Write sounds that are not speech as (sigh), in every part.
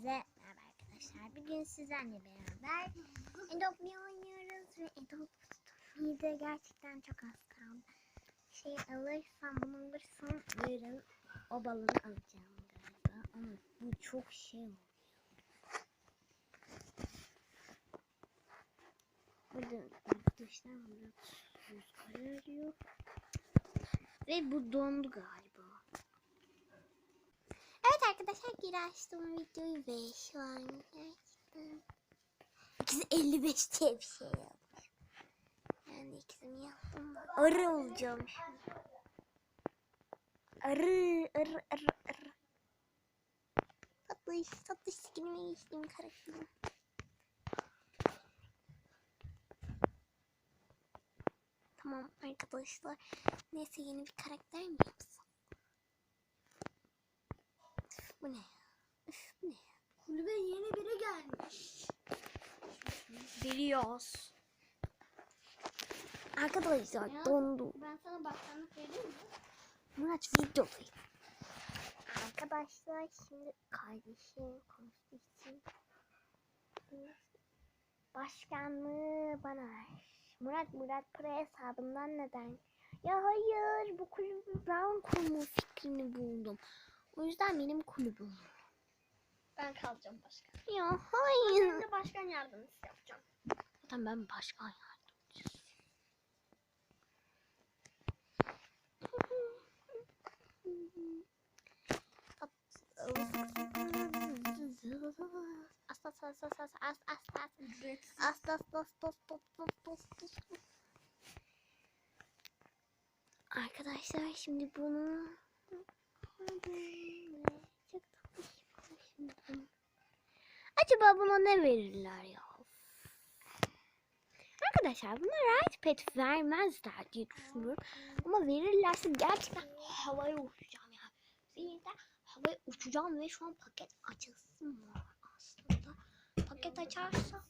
Hepinize merhaba arkadaşlar. Bugün sizlerle beraber Adopt Me oynuyoruz ve Adopt Me'de gerçekten çok az kaldı. Şey alırsam bunu alırsam yarın o balonu alacağım galiba. Ama bu çok şey oluyor. Burada arkadaşlar burada rüzgar arıyor. Ve bu dondu galiba. Arkadaşlar geri açtım videoyu ve şu an gerçekten 255 diye bir şey yapmış. Yani ikisini yaptım. Arı olacağım şimdi. Arı, arı, arı, arı. Tatlış, tatlış skinime geçtiğim karakterim. Tamam arkadaşlar. Neyse yeni bir karakter mi Bu ne ya? Üf, bu ne ya? Kulübe yeni biri gelmiş. Biliyoruz. Arkadaşlar Ya. dondu. Ben sana bakanlık vereyim mi? Murat videodayım. Arkadaşlar şimdi kardeşim konuştuğu için başkanlığı bana. Murat Murat para hesabından neden? Ya hayır bu kulübü ben kurma fikrini buldum. O yüzden benim kulübüm. Ben kalacağım başkan. Ya hayır. Ben de başkan yardımcısı yapacağım. Zaten ben başkan yardımcısı. As as as as as as as as Ücretsiz. as as as as as as as Arkadaşlar şimdi bunu Acaba buna ne verirler ya? Arkadaşlar buna right pet vermezler diye düşünüyorum. Ama verirlerse gerçekten havaya uçacağım yani. Zihninden havaya uçacağım ve şu an paket açılsın var aslında. Paket açarsa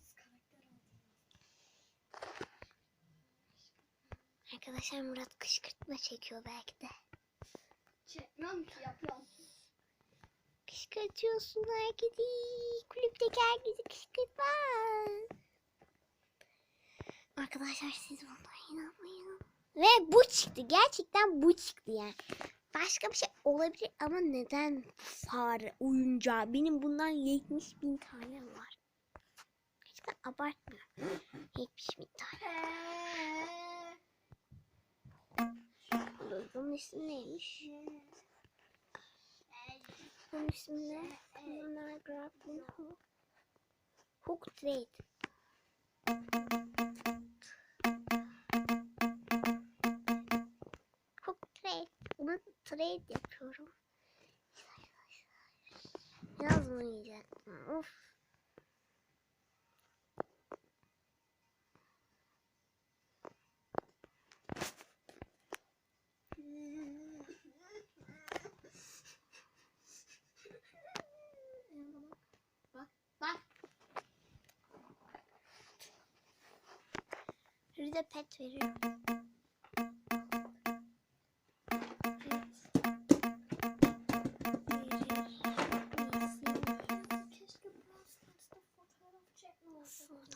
Arkadaşlar Murat kışkırtma çekiyor belki de. Çekmem ki yapıyorum. Kışkırtıyorsun herkesi. Kulüpteki herkesi kışkırtma. Arkadaşlar siz buna inanmayın. Ve bu çıktı. Gerçekten bu çıktı yani. Başka bir şey olabilir ama neden fare oyuncağı? Benim bundan 70 bin tane var. Gerçekten abartmıyorum. 70 bin tane. Bunun ismi neymiş? Bunun ismi ne? Bunlar grappling hook. Hook trade. Hook trade. Bunu trade yapıyorum. Yazmayacaktım. Of. Bir de pet olsa.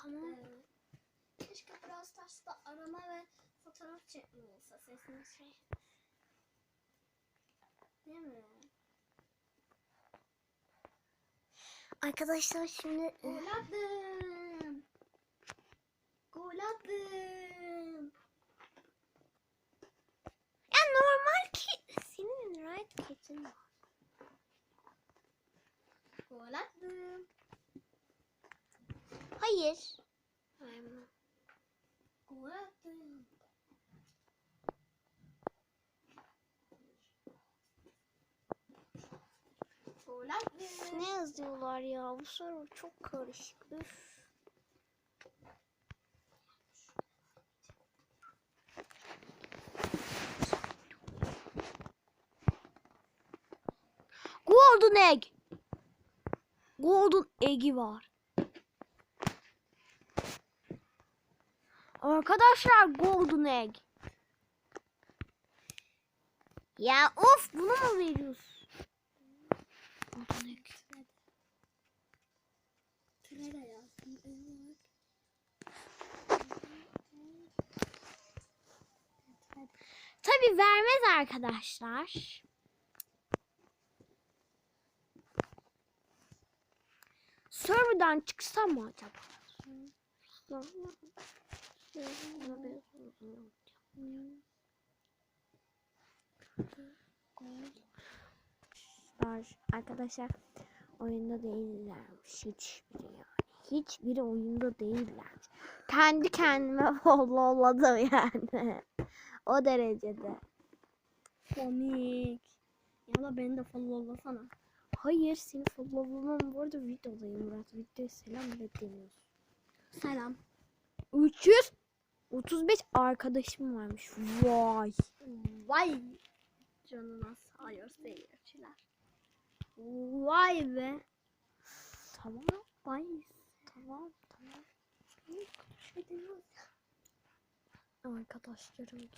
Tamam. Keşke Brawl Stars'ta arama ve fotoğraf çekme olsa. Sesini şey. Değil mi? Arkadaşlar şimdi Gol Gol attım. Ne yazıyorlar ya? Bu soru çok karışık. Üf. Golden egg. Golden egg'i var. Arkadaşlar golden egg. Ya of bunu mu veriyorsun? Golden egg. Tabi vermez arkadaşlar. Server'dan çıksam mı acaba? Arkadaşlar oyunda değillermiş hiçbiri yani. Hiçbiri oyunda değillermiş. Kendi kendime (laughs) followladım yani. o derecede. Komik. Ya da beni de followlasana. Hayır seni followlamam bu arada videodayım Murat. Videoya selam bile demiyorsun. Selam. 335 arkadaşım varmış. Vay. Vay canına sayıyor seyirciler. Vay be. Tamam. Vay. Tamam. Tamam. Şey. Arkadaşlarım.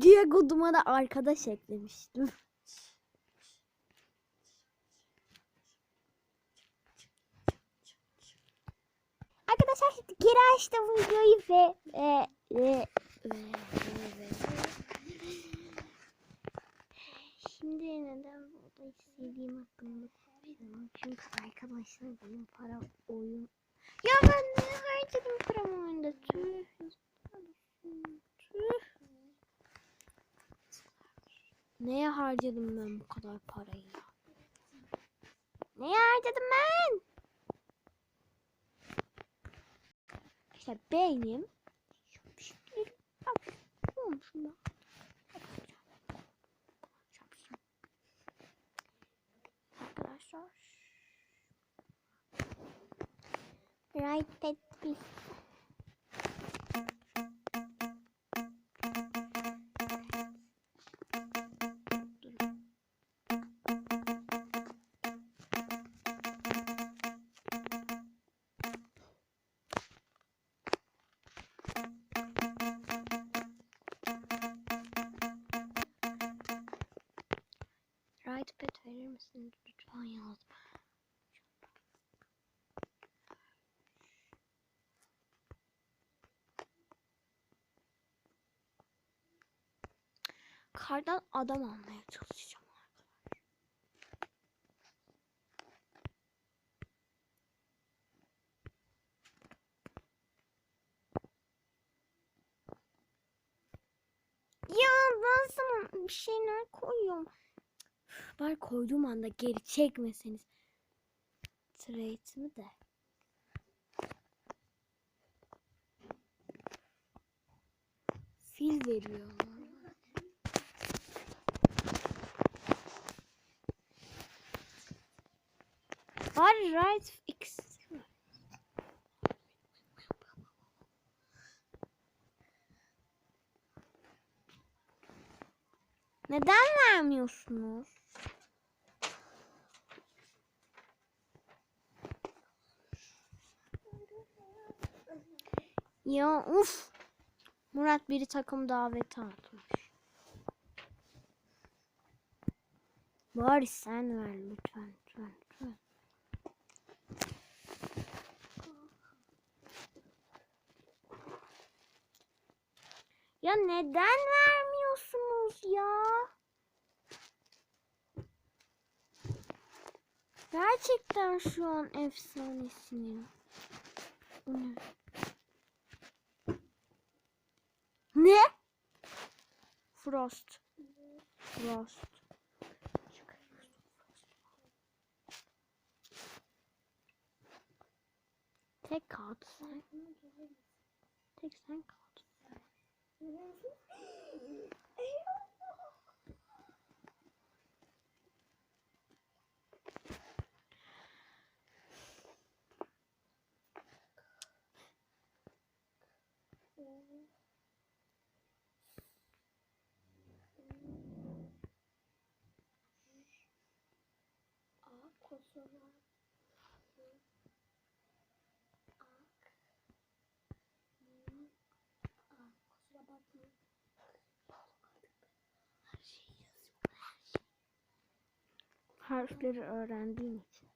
Diego Duma'da arkadaş eklemiştim. Arkadaşlar geri açtım videoyu ve e, ve, ve, ve. Şimdi neden burada istediğim hakkında konuşuyorum? Çünkü arkadaşlar benim para oyun ya ben ne harcadım paramı oyunda? Tüh. Tüh. Neye harcadım ben bu kadar parayı ya? Neye harcadım ben? Olmuşum ben. Arkadaşlar Right pet misiniz lütfen yazma. Kardan adam almaya çalışacağım. Ya ben sana bir şeyler koyuyorum. Var koyduğum anda geri çekmeseniz. Trade'imi de. Fil veriyor. Var right x. Neden vermiyorsunuz? Ya uf. Murat biri takım daveti atmış. Bari sen ver lütfen. lütfen, lütfen. Ya neden vermiyorsunuz ya? Gerçekten şu an efsanesiyim. Bu? Ne? Frost. Frost. Kaldı sen. Tek sen kaldı. Harfleri öğrendiğim için.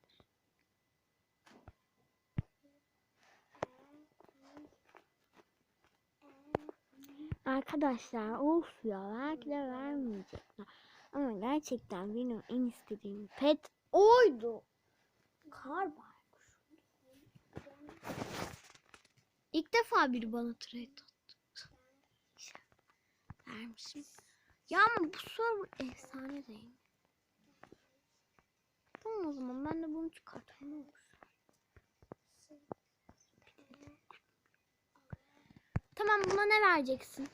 Arkadaşlar of ya belki de vermeyecekler. Ama gerçekten benim en istediğim pet oydu. Kar baykuş. İlk defa biri bana trade attı. Vermişim. Ya ama bu server efsane değil mi? Tamam o zaman ben de bunu çıkartayım olur. Tamam buna ne vereceksin?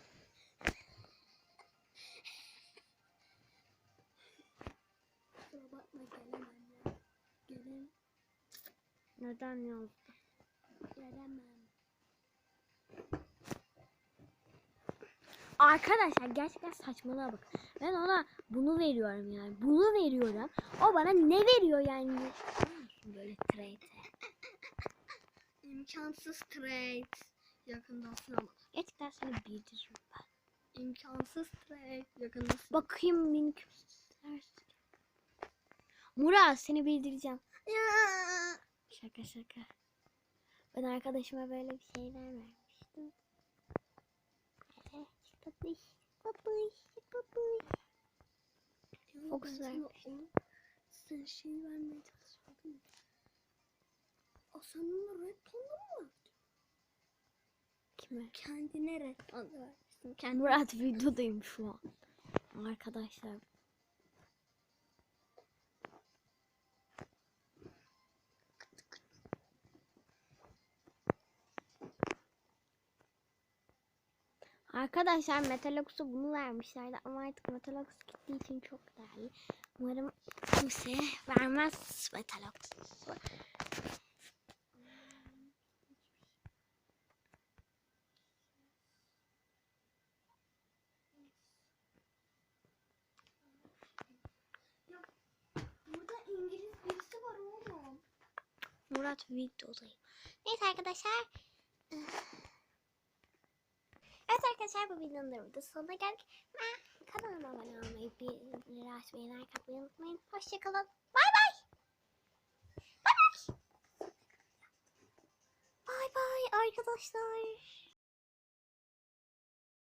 Neden yazdı? gelemem. Arkadaşlar gerçekten saçmalığa bak. Ben ona bunu veriyorum yani. Bunu veriyorum. O bana ne veriyor yani? Böyle trade. İmkansız trade. Yakındasın ama. Gerçekten seni bildiririm ben. İmkansız trade. Yakındasın. Bakayım beni kimse Murat seni bildireceğim. Ya. Şaka şaka. Ben arkadaşıma böyle bir şeyler vermiştim. Evet, Kapış, kapış, kapış. Fox ben sana vermiş. o- Sen şey vermeye çalışmadın. O sana red tonlu mu? Kime? Kendine red tonlu vermişsin. Kendine. Murat videodayım şu an. Arkadaşlar. Arkadaşlar Metalox'a bunu vermişlerdi ama artık Metalox gittiği için çok değerli. Umarım kimse vermez Metalox'u. Burada İngiliz birisi var oğlum. Murat videodayım. Neyse arkadaşlar. Evet arkadaşlar bu videonun da burada sonuna geldik. Ve kanalıma abone olmayı, bildirimleri açmayı, like atmayı unutmayın. Hoşçakalın. Bay bay. Bay bay. Bay bay arkadaşlar.